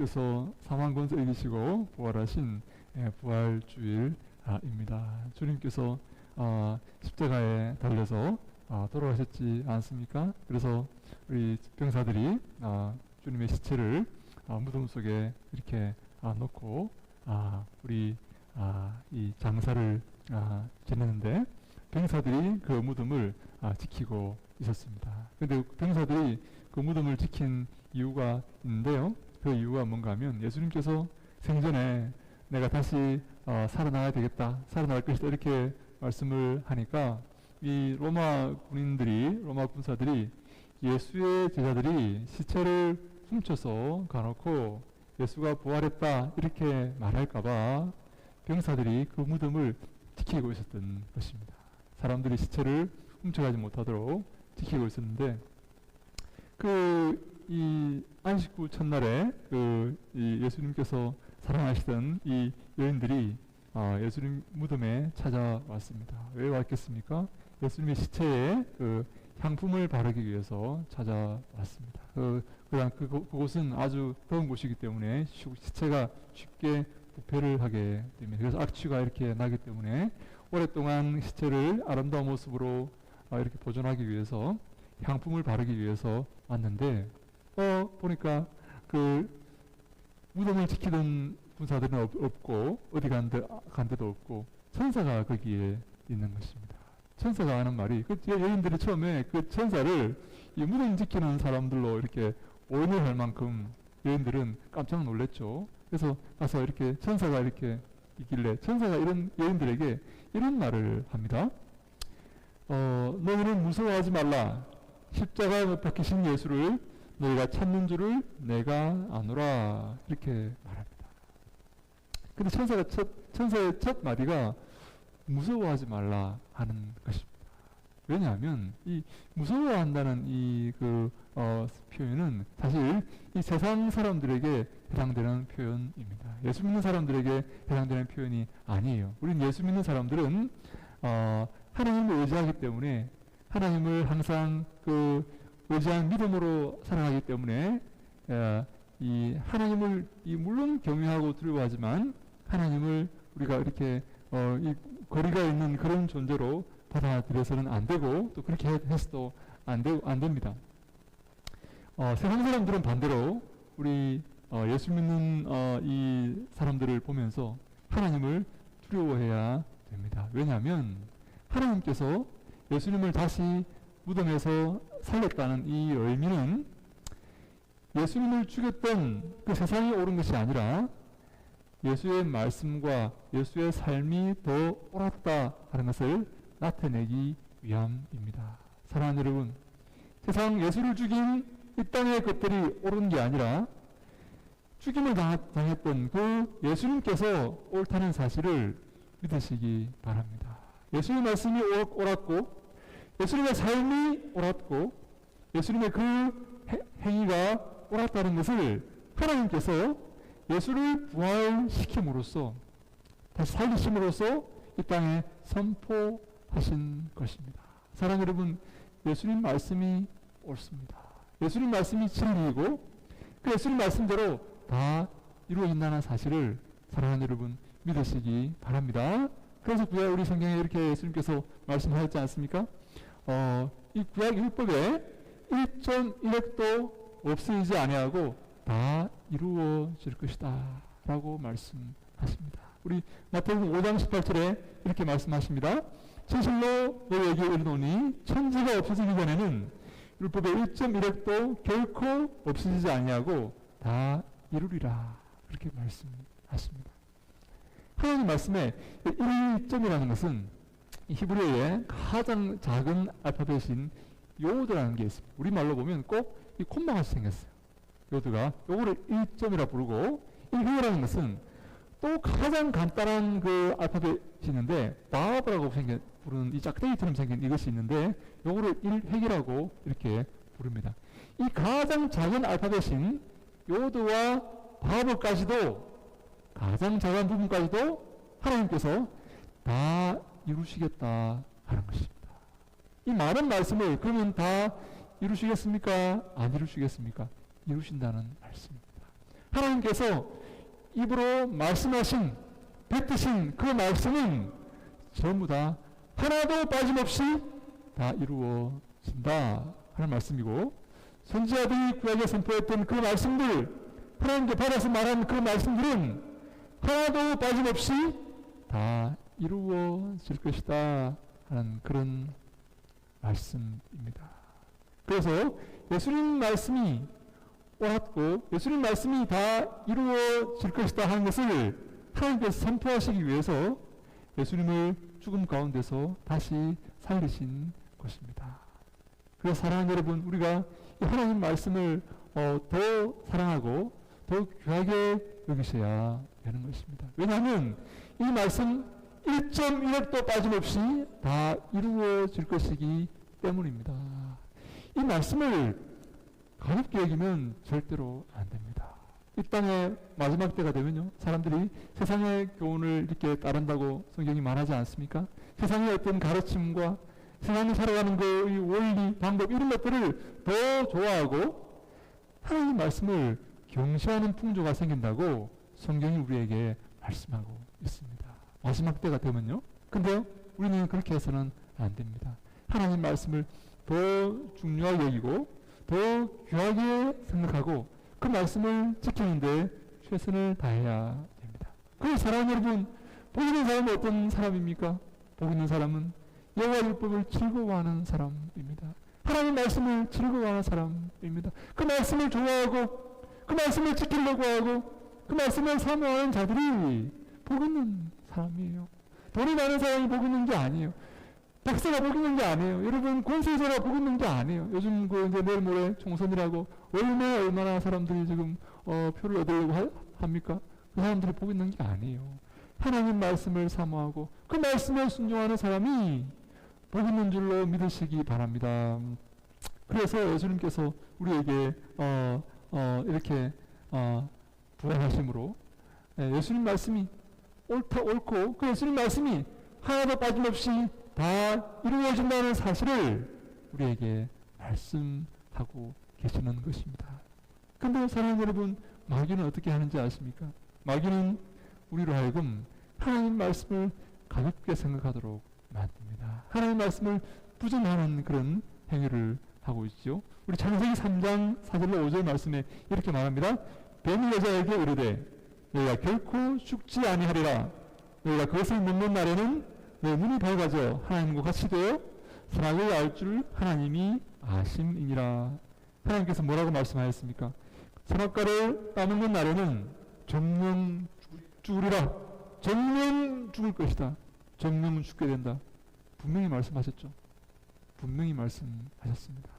주님께서 사망 권세 이기시고 부활하신 예, 부활주일입니다. 주님께서 아, 십자가에 달려서 아, 돌아가셨지 않습니까? 그래서 우리 병사들이 아, 주님의 시체를 아, 무덤 속에 이렇게 아, 놓고 아, 우리 아, 이 장사를 아, 지내는데 병사들이 그 무덤을 아, 지키고 있었습니다. 그런데 병사들이 그 무덤을 지킨 이유가 있는데요. 그 이유가 뭔가 하면 예수님께서 생전에 내가 다시 어, 살아나야 되겠다, 살아날 것이다 이렇게 말씀을 하니까 이 로마 군인들이 로마 군사들이 예수의 제자들이 시체를 훔쳐서 가놓고 예수가 부활했다 이렇게 말할까봐 병사들이 그 무덤을 지키고 있었던 것입니다. 사람들이 시체를 훔쳐가지 못하도록 지키고 있었는데 그 이 안식구 첫날에 그이 예수님께서 사랑하시던 이 여인들이 아, 예수님 무덤에 찾아왔습니다. 왜 왔겠습니까? 예수님의 시체에 그 향품을 바르기 위해서 찾아왔습니다. 그, 그냥 그, 그곳은 아주 더운 곳이기 때문에 시- 시체가 쉽게 부패를 하게 됩니다. 그래서 악취가 이렇게 나기 때문에 오랫동안 시체를 아름다운 모습으로 아, 이렇게 보존하기 위해서 향품을 바르기 위해서 왔는데 어 보니까 그 무덤을 지키던 군사들은 없, 없고 어디 간, 데, 간 데도 없고 천사가 거기에 있는 것입니다. 천사가 하는 말이 그 여- 여인들이 처음에 그 천사를 이 무덤 지키는 사람들로 이렇게 오인을 할 만큼 여인들은 깜짝 놀랐죠. 그래서 가서 이렇게 천사가 이렇게 있길래 천사가 이런 여인들에게 이런 말을 합니다. 어, 너희는 무서워하지 말라. 십자가에 못 박히신 예수를 너희가 찾는 줄을 내가 아노라. 이렇게 말합니다. 근데 천사가 첫, 천사의 첫 마디가 무서워하지 말라 하는 것입니다. 왜냐하면 이 무서워한다는 이그 어, 표현은 사실 이 세상 사람들에게 해당되는 표현입니다. 예수 믿는 사람들에게 해당되는 표현이 아니에요. 우리는 예수 믿는 사람들은 어, 하나님을 의지하기 때문에 하나님을 항상 그 의지한 믿음으로 살아가기 때문에 에, 이 하나님을 이 물론 경외하고 두려워하지만 하나님을 우리가 이렇게 어, 이 거리가 있는 그런 존재로 받아들여서는 안 되고 또 그렇게 해- 해서도 안, 되, 안 됩니다. 어, 세상 사람들은 반대로 우리 어, 예수 믿는 어, 이 사람들을 보면서 하나님을 두려워해야 됩니다. 왜냐하면 하나님께서 예수님을 다시 무덤에서 살렸다는 이 의미는 예수님을 죽였던 그 세상이 옳은 것이 아니라 예수의 말씀과 예수의 삶이 더 옳았다 하는 것을 나타내기 위함입니다. 사랑하는 여러분, 세상 예수를 죽인 이 땅의 것들이 옳은 게 아니라 죽임을 당했던 그 예수님께서 옳다는 사실을 믿으시기 바랍니다. 예수님의 말씀이 옳- 옳았고 예수님의 삶이 옳았고 예수님의 그 해- 행위가 옳았다는 것을 하나님께서 예수를 부활시킴으로써 다시 살리심으로써 이 땅에 선포하신 것입니다. 사랑 여러분, 예수님 말씀이 옳습니다. 예수님 말씀이 진리이고 그 예수님 말씀대로 다 이루어진다는 사실을 사랑하는 여러분 믿으시기 바랍니다. 그래서 구약 우리 성경에 이렇게 예수님께서 말씀하셨지 않습니까? 어, 이 구약 율법에 1.1핵도 없어지지 아니하고 다 이루어질 것이다 라고 말씀하십니다. 우리 마태복음 5장 18절에 이렇게 말씀하십니다. 진실로 너희에게 이르노니 천지가 없어지기 전에는 율법의 1.1핵도 결코 없어지지 아니하고 다 이루리라 그렇게 말씀하십니다. 하나님 말씀에 1점이라는 것은 이 히브리어의 가장 작은 알파벳인 요드라는 게 있습니다. 우리말로 보면 꼭 이 콤마 같이 생겼어요. 요드가 요거를 1점이라 부르고 1획이라는 것은 또 가장 간단한 그 알파벳이 있는데 바브라고 생긴 부르는 이 짝대기처럼 생긴 이것이 있는데 요거를 1획이라고 이렇게 부릅니다. 이 가장 작은 알파벳인 요드와 바브까지도 가장 작은 부분까지도 하나님께서 다 이루시겠다 하는 것입니다. 이 많은 말씀을 그러면 다 이루시겠습니까? 안 이루시겠습니까? 이루신다는 말씀입니다. 하나님께서 입으로 말씀하신 뱉으신 그 말씀은 전부 다 하나도 빠짐없이 다 이루어진다 하는 말씀이고 선지자들이 구약에 선포했던 그 말씀들 하나님께 받아서 말한 그 말씀들은 하나도 빠짐없이 다 이루어질 것이다 하는 그런 말씀입니다. 그래서 예수님 말씀이 옳았고 예수님 말씀이 다 이루어질 것이다 하는 것을 하나님께서 선포하시기 위해서 예수님을 죽음 가운데서 다시 살리신 것입니다. 그래서 사랑하는 여러분 우리가 이 하나님 말씀을 어, 더 사랑하고 더 귀하게 여기셔야 되는 것입니다. 왜냐하면 이 말씀 1.1획도 빠짐없이 다 이루어질 것이기 때문입니다. 이 말씀을 가볍게 여기면 절대로 안 됩니다. 이 땅의 마지막 때가 되면요. 사람들이 세상의 교훈을 이렇게 따른다고 성경이 말하지 않습니까? 세상의 어떤 가르침과 세상을 살아가는 거의 원리, 방법 이런 것들을 더 좋아하고 하나님 말씀을 경시하는 풍조가 생긴다고 성경이 우리에게 말씀하고 있습니다. 마지막 때가 되면요. 근데요, 우리는 그렇게 해서는 안 됩니다. 하나님 말씀을 더 중요하게 여기고 더 귀하게 생각하고 그 말씀을 지키는데 최선을 다해야 됩니다. 그 사랑 여러분, 복 있는 사람은 어떤 사람입니까? 복 있는 사람은 여호와 율법을 즐거워하는 사람입니다. 하나님 말씀을 즐거워하는 사람입니다. 그 말씀을 좋아하고 그 말씀을 지키려고 하고 그 말씀을 사모하는 자들이 복 있는 사람이에요. 돈이 많은 사람이 복 있는 게 아니에요. 박사가 복 있는 게 아니에요. 여러분 권세자가 복 있는 게 아니에요. 요즘 그 이제 내일 모레 총선이라고 얼마나 얼마나 사람들이 지금 어, 표를 얻으려고 하, 합니까? 그 사람들이 복 있는 게 아니에요. 하나님 말씀을 사모하고 그 말씀에 순종하는 사람이 복 있는 줄로 믿으시기 바랍니다. 그래서 예수님께서 우리에게 어, 어, 이렇게 어, 부활하심으로 예, 예수님 말씀이 옳다 옳고 그 예수님 말씀이 하나도 빠짐없이 다 이루어진다는 사실을 우리에게 말씀하고 계시는 것입니다. 근데 사랑하는 여러분 마귀는 어떻게 하는지 아십니까? 마귀는 우리로 하여금 하나님 말씀을 가볍게 생각하도록 만듭니다. 하나님 말씀을 부정하는 그런 행위를 하고 있죠. 우리 창세기 3장 4절로 5절 말씀에 이렇게 말합니다. 뱀이 여자에게 이르되 너희가 결코 죽지 아니하리라. 너희가 그것을 먹는 날에는 내 눈이 밝아져 하나님과 같이 되어 선악을 알 줄 하나님이 아심이니라. 하나님께서 뭐라고 말씀하였습니까? 선악과를 따먹는 날에는 정령 죽으리라. 정령 죽을 것이다. 정령은 죽게 된다. 분명히 말씀하셨죠. 분명히 말씀하셨습니다.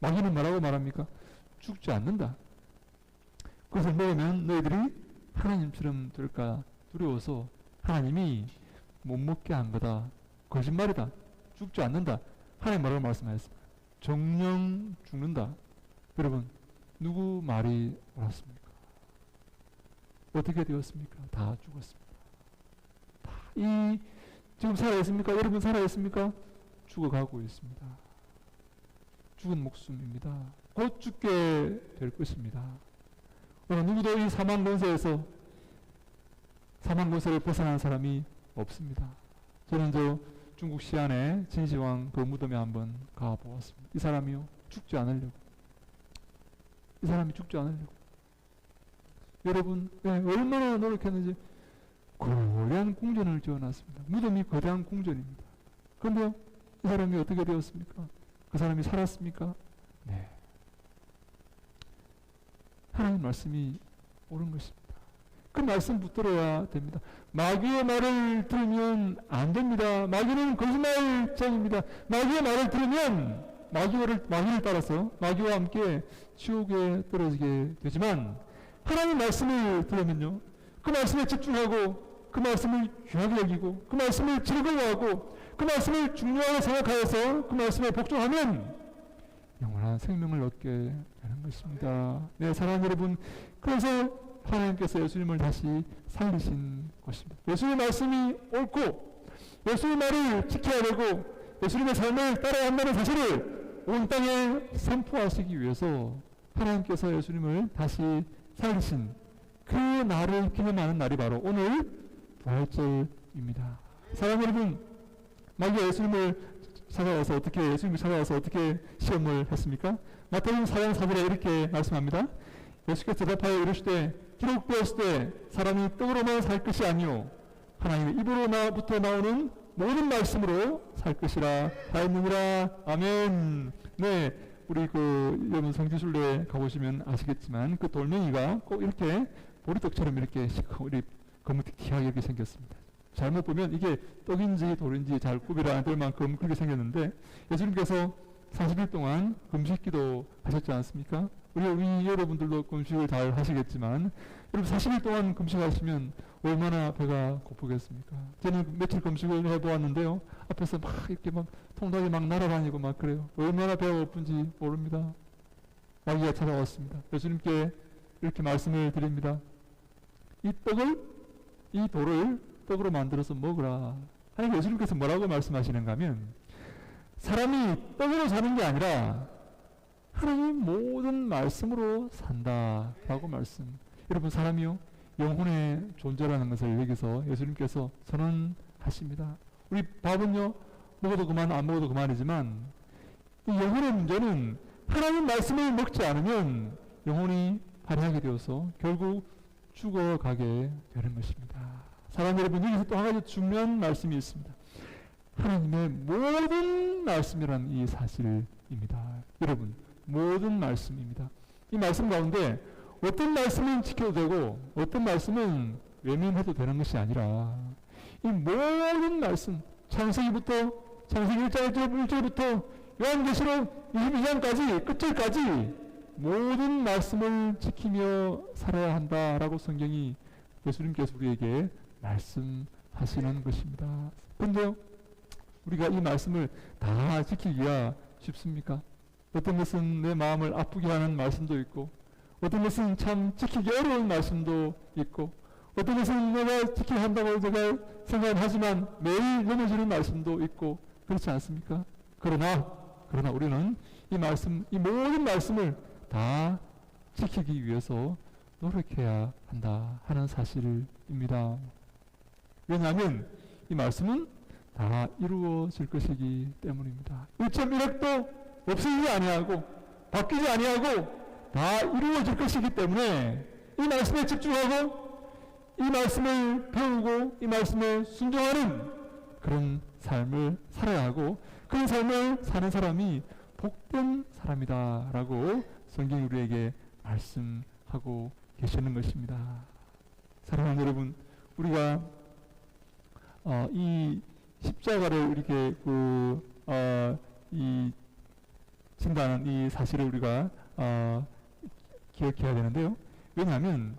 마귀는 뭐라고 말합니까? 죽지 않는다. 그것을 먹으면 너희들이 하나님처럼 될까 두려워서 하나님이 못 먹게 한 거다. 거짓말이다. 죽지 않는다. 하나님 뭐라고 말씀하셨습니까? 정령 죽는다. 여러분, 누구 말이 옳았습니까? 어떻게 되었습니까? 다 죽었습니다. 다 이 지금 살아있습니까? 여러분 살아있습니까? 죽어가고 있습니다. 죽은 목숨입니다. 곧 죽게 될 것입니다. 오늘 누구도 이 사망 권세에서 사망 권세를 벗어난 사람이 없습니다. 저는 저 중국 시안에 진시황 그 무덤에 한번 가보았습니다. 이 사람이요 죽지 않으려고. 이 사람이 죽지 않으려고. 여러분 네, 얼마나 노력했는지 거대한 궁전을 지어놨습니다. 무덤이 거대한 궁전입니다. 그런데요 이 사람이 어떻게 되었습니까? 그 사람이 살았습니까? 네. 하나님 말씀이 옳은 것입니다. 그 말씀 붙들어야 됩니다. 마귀의 말을 들으면 안 됩니다. 마귀는 거짓말쟁입니다. 마귀의 말을 들으면 마귀를, 마귀를 따라서 마귀와 함께 지옥에 떨어지게 되지만 하나님 말씀을 들으면요. 그 말씀에 집중하고 그 말씀을 귀하게 여기고 그 말씀을 즐거워하고 그 말씀을 중요하게 생각하여서 그 말씀에 복종하면 생명을 얻게 되는 것입니다. 네, 사랑하는 여러분. 그래서 하나님께서 예수님을 다시 살리신 것입니다. 예수님의 말씀이 옳고 예수님의 말을 지켜야 되고 예수님의 삶을 따라야 한다는 사실을 온 땅에 선포하시기 위해서 하나님께서 예수님을 다시 살리신 그 날을 기념하는 날이 바로 오늘 부활절입니다. 사랑 여러분, 마귀가 예수님을 찾아와서 어떻게 예수님을 찾아와서 어떻게 시험을 했습니까? 마태복음 4장 4절에 이렇게 말씀합니다. 예수께서 대답하여 이르시되 기록되었을 때 사람이 떡으로만 살 것이 아니요 하나님의 입으로부터 나오는 모든 말씀으로 살 것이라 하였느니라 아멘. 네, 우리 그 여러분 성지순례 가보시면 아시겠지만 그 돌멩이가 꼭 이렇게 보리떡처럼 이렇게 시커 우리 거무튀튀하게 이렇게 생겼습니다. 잘못 보면 이게 떡인지 돌인지 잘 구별 안될 만큼 그렇게 생겼는데 예수님께서 40일 동안 금식기도 하셨지 않습니까? 우리, 우리 여러분들도 금식을 잘 하시겠지만 여러분 40일 동안 금식하시면 얼마나 배가 고프겠습니까? 저는 며칠 금식을 해보았는데요. 앞에서 막 이렇게 막 통닭이 막 날아다니고 막 그래요. 얼마나 배가 고픈지 모릅니다. 마귀가 찾아왔습니다. 예수님께 이렇게 말씀을 드립니다. 이 떡을, 이 돌을 떡으로 만들어서 먹으라. 하나님 예수님께서 뭐라고 말씀하시는가 하면 사람이 떡으로 사는 게 아니라 하나님 모든 말씀으로 산다라고 말씀. 여러분 사람이요 영혼의 존재라는 것을 여기서 예수님께서 선언하십니다. 우리 밥은요 먹어도 그만 안 먹어도 그만이지만 이 영혼의 문제는 하나님 말씀을 먹지 않으면 영혼이 발휘하게 되어서 결국 죽어가게 되는 것입니다. 사랑 여러분 여기서 또 한 가지 중요한 말씀이 있습니다. 하나님의 모든 말씀이라는 이 사실입니다. 여러분 모든 말씀입니다. 이 말씀 가운데 어떤 말씀은 지켜도 되고 어떤 말씀은 외면해도 되는 것이 아니라 이 모든 말씀 창세기부터 창세기 1장 1절부터 요한계시록 22장까지 끝절까지 모든 말씀을 지키며 살아야 한다라고 성경이 예수님께서 우리에게 말씀하시는 것입니다. 그런데요, 우리가 이 말씀을 다 지키기가 쉽습니까? 어떤 것은 내 마음을 아프게 하는 말씀도 있고, 어떤 것은 참 지키기 어려운 말씀도 있고, 어떤 것은 내가 지켜야 한다고 제가 생각을 하지만 매일 넘어지는 말씀도 있고, 그렇지 않습니까? 그러나, 그러나 우리는 이 말씀, 이 모든 말씀을 다 지키기 위해서 노력해야 한다 하는 사실입니다. 왜냐하면 이 말씀은 다 이루어질 것이기 때문입니다. 1.1핵도 없어지지 아니하고 바뀌지 아니하고 다 이루어질 것이기 때문에 이 말씀에 집중하고 이 말씀을 배우고 이 말씀에 순종하는 그런 삶을 살아야 하고 그런 삶을 사는 사람이 복된 사람이다라고 성경이 우리에게 말씀하고 계시는 것입니다. 사랑하는 여러분, 우리가 어, 이 십자가를 이렇게 그, 어, 이 진다는 이 사실을 우리가 어, 기억해야 되는데요. 왜냐하면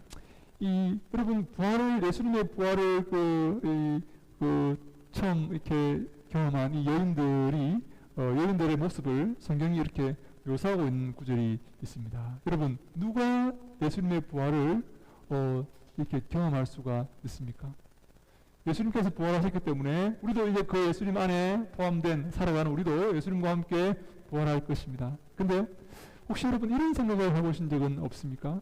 이 여러분 부활을 예수님의 부활을 그, 이, 그 처음 이렇게 경험한 이 여인들이 어, 여인들의 모습을 성경이 이렇게 묘사하고 있는 구절이 있습니다. 여러분 누가 예수님의 부활을 어, 이렇게 경험할 수가 있습니까? 예수님께서 부활하셨기 때문에 우리도 이제 그 예수님 안에 포함된 살아가는 우리도 예수님과 함께 부활할 것입니다. 근데요, 혹시 여러분 이런 생각을 해보신 적은 없습니까?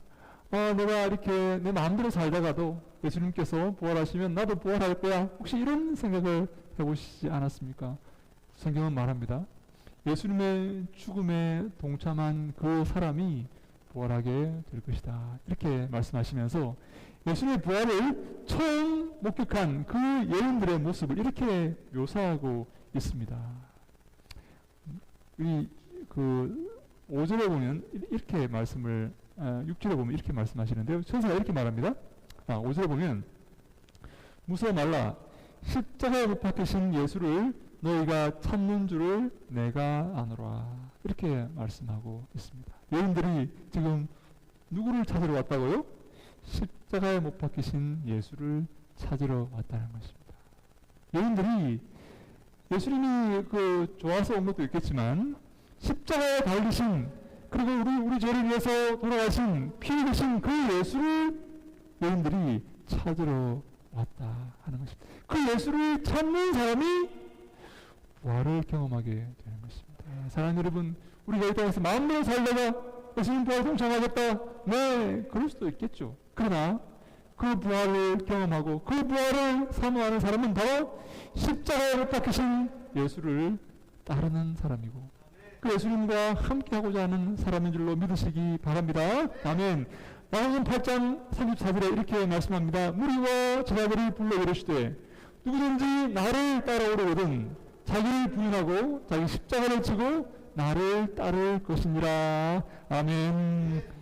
어, 내가 이렇게 내 마음대로 살다가도 예수님께서 부활하시면 나도 부활할 거야. 혹시 이런 생각을 해보시지 않았습니까? 성경은 말합니다. 예수님의 죽음에 동참한 그 사람이 부활하게 될 것이다. 이렇게 말씀하시면서 예수님의 부활을 처음 목격한 그 여인들의 모습을 이렇게 묘사하고 있습니다. 이그 5절에 보면 이렇게 말씀을 아, 6절에 보면 이렇게 말씀하시는데요. 천사가 이렇게 말합니다. 아, 5절에 보면 무서워 말라 십자가에 못 박히신 예수를 너희가 찾는 줄을 내가 아노라 이렇게 말씀하고 있습니다. 여인들이 지금 누구를 찾으러 왔다고요? 십자가에 못 박히신 예수를 찾으러 왔다는 것입니다. 여인들이 예수님이 그 좋아서 온 것도 있겠지만 십자가에 달리신 그리고 우리 우리 죄를 위해서 돌아가신 피 흘리신 그 예수를 여인들이 찾으러 왔다 하는 것입니다. 그 예수를 찾는 사람이 부활을 경험하게 되는 것입니다. 사랑하는 여러분, 우리가 이 땅에서 마음대로 살다가 예수님 부활 동참하겠다. 네, 그럴 수도 있겠죠. 그러나 그 부활을 경험하고 그 부활을 사모하는 사람은 바로 십자가에 못 박히신 예수를 따르는 사람이고 그 예수님과 함께하고자 하는 사람인 줄로 믿으시기 바랍니다. 아멘. 마가복음 8장 34절에 이렇게 말씀합니다. 무리와 제자들이 불러 이르시되 누구든지 나를 따라오려거든 자기를 부인하고 자기 십자가를 지고 나를 따를 것이니라. 아멘.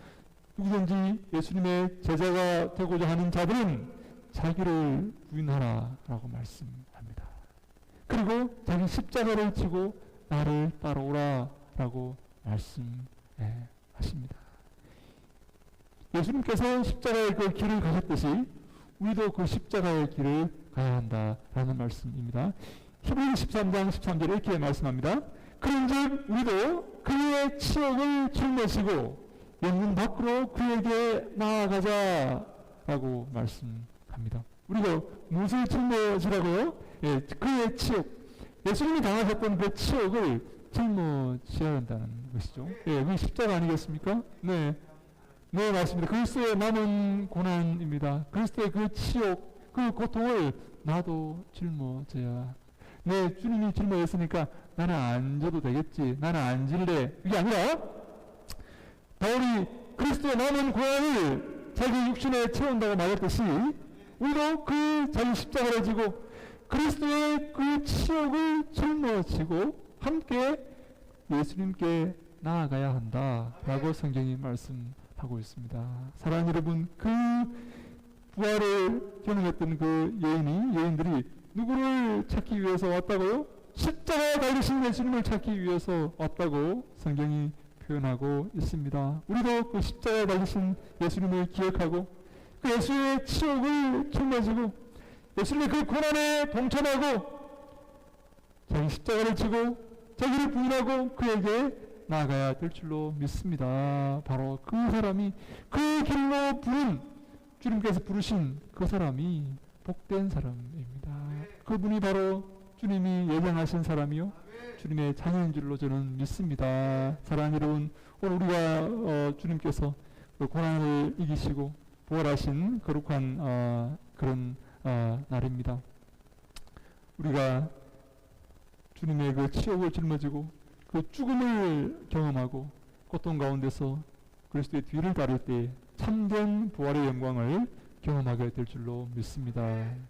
누구든지 예수님의 제자가 되고자 하는 자들은 자기를 부인하라라고 말씀합니다. 그리고 자기 십자가를 지고 나를 따라오라라고 말씀하십니다. 예수님께서 십자가의 그 길을 가셨듯이 우리도 그 십자가의 길을 가야 한다라는 말씀입니다. 히브리 13장 13절에 이렇게 말씀합니다. 그런즉 우리도 그의 치욕을 짊어지고 영문 밖으로 그에게 나아가자라고 말씀합니다. 우리가 무엇을 짊어지라고요? 예, 그의 치욕. 예수님이 당하셨던 그 치욕을 짊어져야 한다는 것이죠. 예, 그 십자가 아니겠습니까? 네. 네, 맞습니다. 그리스도의 남은 고난입니다. 그리스도의 그 치욕, 그 고통을 나도 짊어져야. 네, 주님이 짊어졌으니까 나는 안 져도 되겠지. 나는 안 질래. 이게 아니라 바울이 그리스도의 남은 고난을 자기 육신에 채운다고 말했듯이 우리도 그 자기 십자가를 지고 그리스도의 그 치욕을 짊어지고 함께 예수님께 나아가야 한다라고 성경이 말씀하고 있습니다. 사랑하는 여러분, 그 부활을 경험했던 그 여인이 여인들이 누구를 찾기 위해서 왔다고요? 십자가에 달리신 예수님을 찾기 위해서 왔다고 성경이 표현하고 있습니다. 우리도 그 십자가에 달리신 예수님을 기억하고 그 예수의 치욕을 짊어지고 예수님의 그 고난에 동참하고 자기 십자가를 지고 자기를 부인하고 그에게 나아가야 될 줄로 믿습니다. 바로 그 사람이 그 길로 부른 주님께서 부르신 그 사람이 복된 사람입니다. 그분이 바로 주님이 예정하신 사람이요. 주님의 자녀인 줄로 저는 믿습니다. 사랑하는 여러분, 오늘 우리가 어, 주님께서 그 고난을 이기시고 부활하신 거룩한 어, 그런 어, 날입니다. 우리가 주님의 그 치욕을 짊어지고 그 죽음을 경험하고 고통 가운데서 그리스도의 뒤를 따를 때 참된 부활의 영광을 경험하게 될 줄로 믿습니다.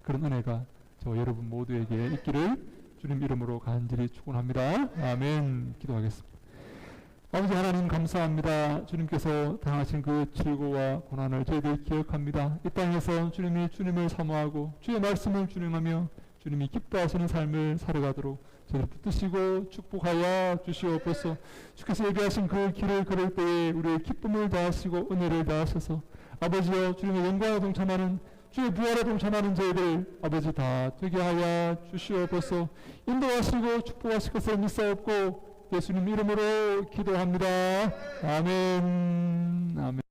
그런 은혜가 저 여러분 모두에게 있기를 주님 이름으로 간절히 축원합니다. 아멘. 기도하겠습니다. 아버지 하나님 감사합니다. 주님께서 당하신 그 질고와 고난을 저희들 기억합니다. 이 땅에서 주님이 주님을 사모하고 주의 말씀을 준행하며 주님이 기뻐하시는 삶을 살아가도록 저를 붙드시고 축복하여 주시옵소서. 주께서 얘기하신 그 길을 걸을 때에 우리의 기쁨을 다하시고 은혜를 다하셔서 아버지여 주님의 영광에 동참하는 주의 부활에 동참하는 저희들 아버지 다 되게 하여 주시옵소서. 인도하시고 축복하실 것을 믿사옵고 예수님 이름으로 기도합니다. 아멘. 아멘.